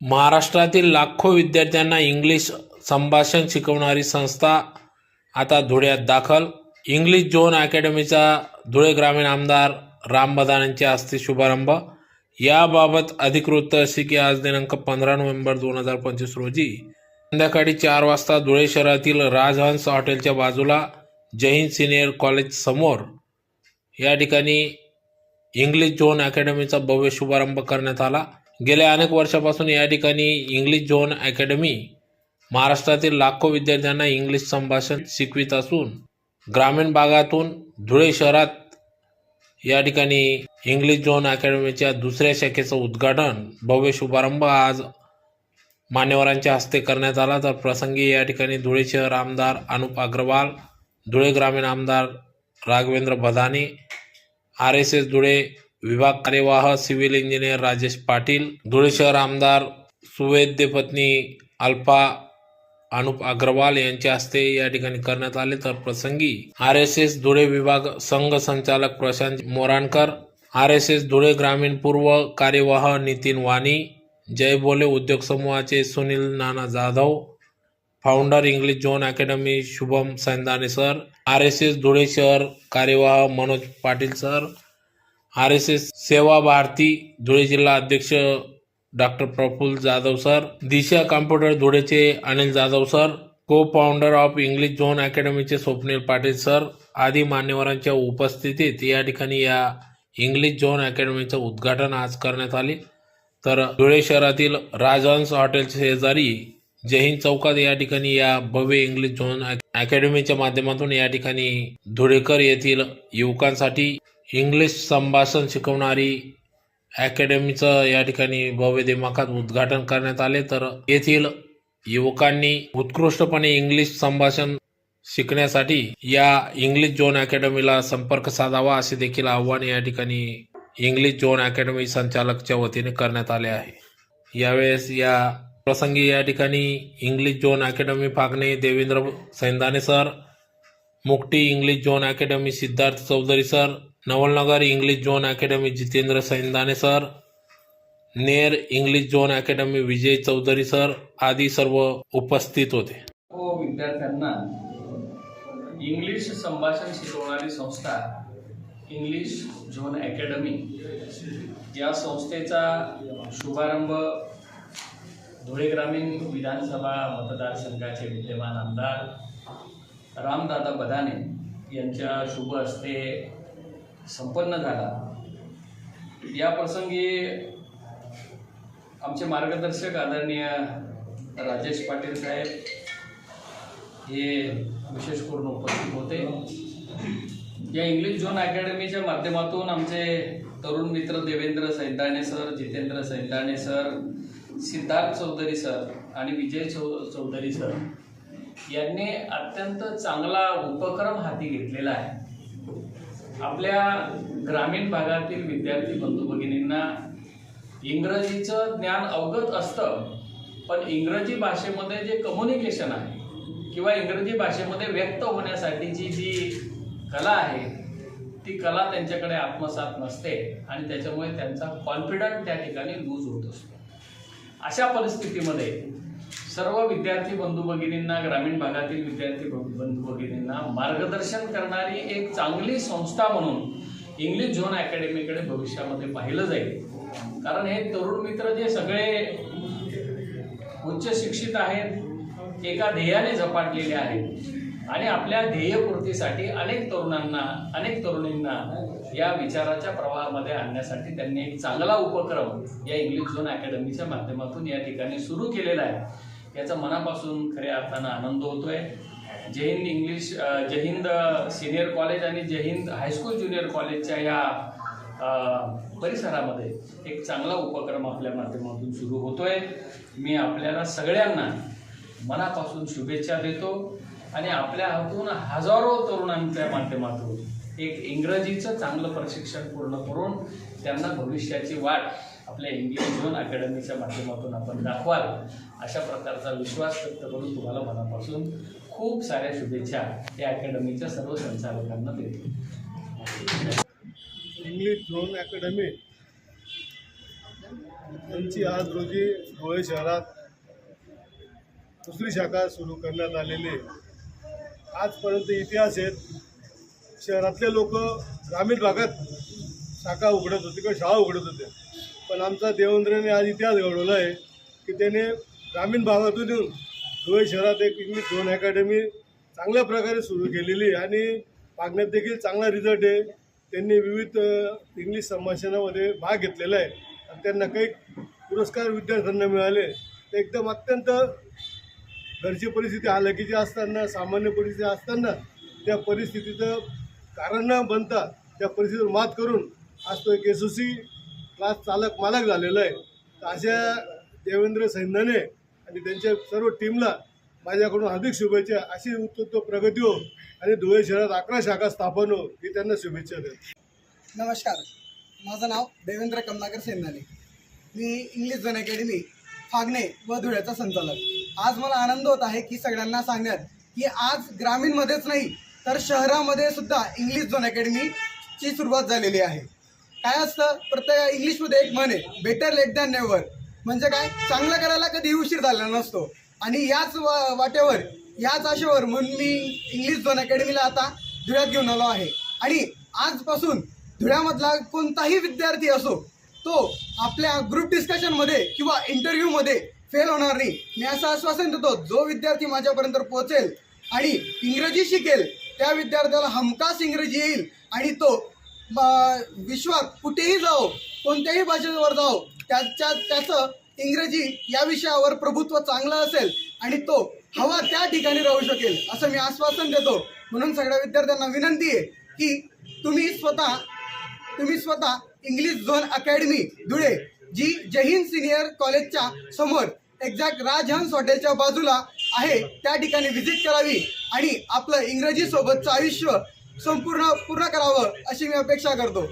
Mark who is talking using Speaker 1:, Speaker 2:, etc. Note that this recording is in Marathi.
Speaker 1: महाराष्ट्रातील लाखो विद्यार्थ्यांना इंग्लिश संभाषण शिकवणारी संस्था आता धुळ्यात दाखल. इंग्लिश झोन अकॅडमीचा धुळे ग्रामीण आमदार राम बदान यांच्या हस्ते शुभारंभ. याबाबत अधिकृत अशी की आज दिनांक पंधरा नोव्हेंबर दोन हजार पंचवीस रोजी संध्याकाळी चार वाजता धुळे शहरातील राजहंस हॉटेलच्या बाजूला जैन सिनियर कॉलेज समोर या ठिकाणी इंग्लिश झोन अकॅडमीचा भव्य शुभारंभ करण्यात आला. गेल्या अनेक वर्षापासून या ठिकाणी इंग्लिश झोन अकॅडमी महाराष्ट्रातील लाखो विद्यार्थ्यांना इंग्लिश संभाषण शिकवित असून ग्रामीण भागातून धुळे शहरात या ठिकाणी इंग्लिश झोन अकॅडमीच्या दुसऱ्या शाखेचं उद्घाटन भव्य शुभारंभ आज मान्यवरांच्या हस्ते करण्यात आला. तर प्रसंगी या ठिकाणी धुळे शहर आमदार अनुप अग्रवाल धुळे ग्रामीण आमदार Raghavendra Bhadane R S S Dhule विभाग कार्यवाह सिव्हिल इंजिनियर राजेश पाटील धुळे शहर आमदार सुवेद्य पत्नी अल्फा अनुप अग्रवाल यांच्या हस्ते या ठिकाणी करण्यात आले. तर प्रसंगी आर एस एस धुळे विभाग संघ संचालक Prashant Morankar R S S Dhule ग्रामीण पूर्व कार्यवाह नितीन वाणी जय बोले उद्योग समूहाचे Sunil Nana Jadhav founder English Zone Academy Shubham Saindane sir R S S Dhule शहर कार्यवाह Manoj Patil sir R S S Seva Bharati Dhule जिल्हा अध्यक्ष doctor Praful Jadhav sir Disha computer धुळेचे Anil Jadhav sir co founder of English Zone अकॅडमीचे Swapnil Patil sir आदी मान्यवरांच्या उपस्थितीत या ठिकाणी या इंग्लिश झोन अकॅडमीचं उद्घाटन आज करण्यात आले. तर धुळे शहरातील राजहंस हॉटेल शेजारी जैन चौकात या ठिकाणी या भव्य इंग्लिश झोन अकॅडमीच्या माध्यमातून या ठिकाणी धुळेकर येथील युवकांसाठी इंग्लिश संभाषण शिकवणारी अकॅडमीचं या ठिकाणी भव्य दिमाखात उद्घाटन करण्यात आले. तर येथील युवकांनी उत्कृष्टपणे इंग्लिश संभाषण शिकण्यासाठी या इंग्लिश झोन अकॅडमीला संपर्क साधावा असे देखील आव्हान या ठिकाणी इंग्लिश झोन अकॅडमी संचालकच्या वतीने करण्यात आले आहे. यावेळेस या प्रसंगी या ठिकाणी English Zone Academy Phagne Devendra Saindane sir Mukti English Zone Academy Siddharth Chaudhari sir Navalnagar English Zone Academy Jitendra Saindane sir. Ner English Zone Academy Vijay Chaudhari sir. आदी सर्व उपस्थित होते.
Speaker 2: हो, विद्यार्थ्यांना. इंग्लिश संभाषण शिकवणारी संस्था इंग्लिश झोन अकॅडमी या संस्थेचा शुभारंभ धुळे ग्रामीण विधानसभा मतदारसंघाचे विद्यमान आमदार रामदादा बदाने यांच्या शुभ हस्ते संपन्न झाला. या प्रसंगी आमचे मार्गदर्शक आदरणीय राजेश पाटील साहेब हे विशेष करून उपस्थित होते. या इंग्लिश झोन अकॅडमीच्या माध्यमातून आमचे तरुण मित्र Devendra Saindane sir Jitendra Saindane sir Siddharth Chaudhari sir आणि विजय चौ चौधरी सर यांनी अत्यंत चांगला उपक्रम हाती घेतलेला आहे. आपल्या ग्रामीण भागातील विद्यार्थी बंधू भगिनींना इंग्रजीचं ज्ञान अवगत असतं पण इंग्रजी भाषेमध्ये जे कम्युनिकेशन आहे किंवा इंग्रजी भाषेमध्ये व्यक्त होण्यासाठीची जी कला आहे ती कला त्यांच्याकडे आत्मसात नसते आणि त्याच्यामुळे त्यांचा कॉन्फिडंट त्या ठिकाणी लूज होत असतो. अशा परिस्थितीमध्ये सर्व विद्यार्थी बंधू भगिनींना ग्रामीण भागातील विद्यार्थी बंधू भगिनींना मार्गदर्शन करणारी एक चांगली संस्था म्हणून इंग्लिश झोन अकॅडमीकडे भविष्यामध्ये पाहिलं जाईल. कारण हे तरुण मित्र जे सगळे उच्च शिक्षित आहेत एका ध्येयाने झपाटलेले आहेत आणि आपल्या ध्येयपूर्तीसाठी अनेक तरुणांना अनेक तरुणींना या विचाराच्या प्रवाहामध्ये आणण्यासाठी त्यांनी एक चांगला उपक्रम या इंग्लिश झोन अकॅडमीच्या माध्यमातून या ठिकाणी सुरू केलेला आहे. याचा मनापासून खऱ्या अर्थानं आनंद होतोय. Jai Hind English Jai Hind senior college आणि जय हिंद हायस्कूल ज्युनियर कॉलेजच्या या परिसरामध्ये एक चांगला उपक्रम आपल्या माध्यमातून सुरू होतोय. मी आपल्याला सगळ्यांना मनापासून शुभेच्छा देतो आणि आपल्या हातून हजारो तरुणांच्या माध्यमातून एक इंग्रजीचं चांगलं प्रशिक्षण पूर्ण करून त्यांना भविष्याची वाट आपल्या इंग्लिश झोन अकॅडमीच्या माध्यमातून आपण दाखवाल अशा प्रकारचा विश्वास व्यक्त करून तुम्हाला मनापासून खूप साऱ्या शुभेच्छा या अकॅडमीच्या सर्व संचालकांना देतो.
Speaker 3: इंग्लिश झोन अकॅडमी त्यांची आज रोजी धुळे शहरात दुसरी शाखा सुरू करण्यात आलेली आहे. आजपर्यंत इतिहास आहेत. शहरातले लोक ग्रामीण भागात शाखा उघडत होते किंवा शाळा उघडत होते पण आमचा देवेंद्रने आज इतिहास घडवला आहे की त्याने ग्रामीण भागातून येऊन धुळे शहरात एक इंग्लिश झोन अकॅडमी चांगल्या प्रकारे सुरू केलेली आहे आणि मागण्यात देखील चांगला रिझल्ट आहे. त्यांनी विविध इंग्लिश संभाषणामध्ये भाग घेतलेला आहे. आणि त्यांना काही पुरस्कार विद्यार्थ्यांना मिळाले. ते एकदम अत्यंत घरची परिस्थिती हालाकीची असताना सामान्य परिस्थिती असताना त्या परिस्थितीचं कारण न बनता त्या परिस्थितीवर मात करून आज तो एक एस ओ सी क्लास चालक मालक झालेलं आहे. तर अशा देवेंद्र सैन्याने आणि त्यांच्या सर्व टीमला माझ्याकडून हार्दिक शुभेच्छा अशी उत्तुत्व प्रगती हो आणि धुळे शहरात अकरा शाखा स्थापन हो ही त्यांना शुभेच्छा देत.
Speaker 4: नमस्कार. माझं नाव देवेंद्र कमलाकर सेनानी मी इंग्लिश जन अकॅडमी फागणे व धुळ्याचा संचालक. आज मला आनंद होत आहे की सगळ्यांना सांगण्यात की आज ग्रामीणमध्येच नाही तर शहरामध्ये सुद्धा इंग्लिश झोन अकॅडमीची सुरुवात झालेली आहे. काय असतं? प्रत्येक इंग्लिशमध्ये एक म्हण आहे बेटर लेट दॅन नेवर म्हणजे काय? चांगलं करायला कधी उशीर झालेला नसतो. आणि याच वा वाटेवर याच आशेवर म्हणून मी इंग्लिश झोन अकॅडमीला आता धुळ्यात घेऊन आलो आहे. आणि आजपासून धुळ्यामधला कोणताही विद्यार्थी असो तो आपल्या ग्रुप डिस्कशनमध्ये किंवा इंटरव्ह्यूमध्ये फेल होणार नाही. मी असं आश्वासन देतो जो विद्यार्थी माझ्यापर्यंत पोहोचेल आणि इंग्रजी शिकेल त्या विद्यार्थ्याला हमखास इंग्रजी येईल आणि तो विश्वात कुठेही जाओ कोणत्याही भाषेवर जाओ त्याच्या त्याचं इंग्रजी या विषयावर प्रभुत्व चांगलं असेल आणि तो हवा त्या ठिकाणी राहू शकेल असं मी आश्वासन देतो. म्हणून सगळ्या विद्यार्थ्यांना विनंती आहे की तुम्ही स्वतः तुम्ही स्वतः इंग्लिश झोन अकॅडमी धुळे जी जहीन सिनियर कॉलेजच्या समोर एक्झॅक्ट राजहंस हॉटेलच्या बाजूला आहे त्या ठिकाणी व्हिजिट करावी आणि आपलं इंग्रजीसोबतचं आयुष्य संपूर्ण पूर्ण करावं अशी मी अपेक्षा करतो.